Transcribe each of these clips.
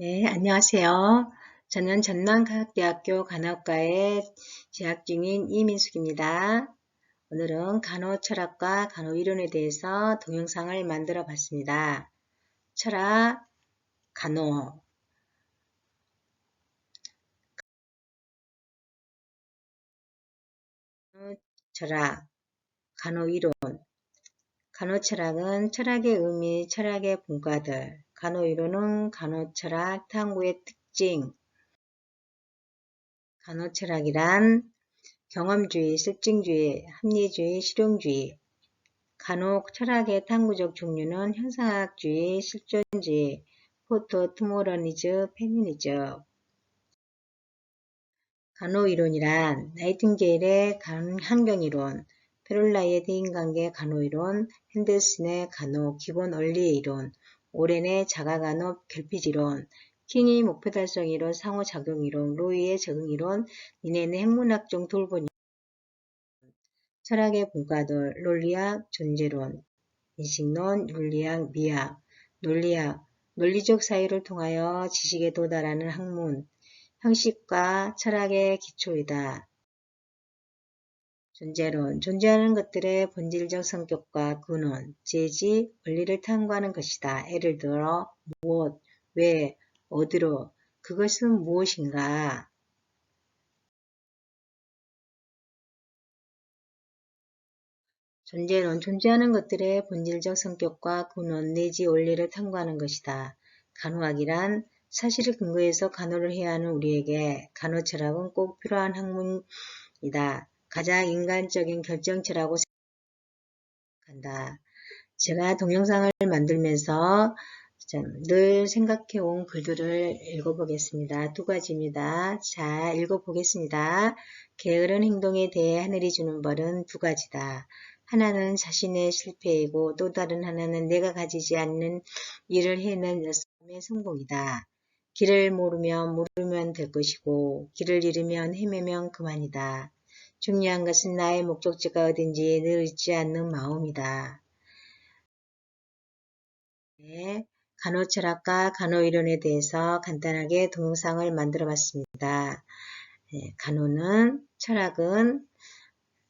네, 안녕하세요. 저는 전남과학대학교 간호과에 재학 중인 이민숙입니다. 오늘은 간호철학과 간호이론에 대해서 동영상을 만들어 봤습니다. 철학, 간호, 철학, 간호이론 간호철학은 철학의 의미, 철학의 분과들, 간호이론은 간호철학 탐구의 특징, 간호철학이란 경험주의, 실증주의, 합리주의, 실용주의, 간혹 철학의 탐구적 종류는 형상학주의, 실존주의, 포토, 트모러니즈, 페미니즘. 간호이론이란 나이팅게일의 환경이론, 페롤라의 대인관계 간호이론, 핸들슨의 간호 기본 원리의 이론, 오렌의 자가간호 결핍이론, 킹의 목표 달성 이론, 상호 작용 이론, 로이의 적응 이론, 니네의 핵문학적 돌본 철학의 분과들, 논리학, 존재론, 인식론, 윤리학, 미학, 논리학, 논리적 사유를 통하여 지식에 도달하는 학문, 형식과 철학의 기초이다. 존재론, 존재하는 것들의 본질적 성격과 근원, 재지, 원리를 탐구하는 것이다. 예를 들어 무엇, 왜, 어디로, 그것은 무엇인가? 존재론, 존재하는 것들의 본질적 성격과 근원 내지 원리를 탐구하는 것이다. 간호학이란 사실을 근거해서 간호를 해야 하는 우리에게 간호 철학은 꼭 필요한 학문이다. 가장 인간적인 결정체라고 생각한다. 제가 동영상을 만들면서 늘 생각해온 글들을 읽어보겠습니다. 두 가지입니다. 자, 읽어보겠습니다. 게으른 행동에 대해 하늘이 주는 벌은 두 가지다. 하나는 자신의 실패이고 또 다른 하나는 내가 가지지 않는 일을 해낸 사람의 성공이다. 길을 모르면 모르면 될 것이고 길을 잃으면 헤매면 그만이다. 중요한 것은 나의 목적지가 어딘지 늘 잊지 않는 마음이다. 네, 간호철학과 간호이론에 대해서 간단하게 동영상을 만들어 봤습니다. 네, 간호는 철학은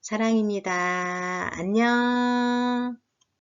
사랑입니다. 안녕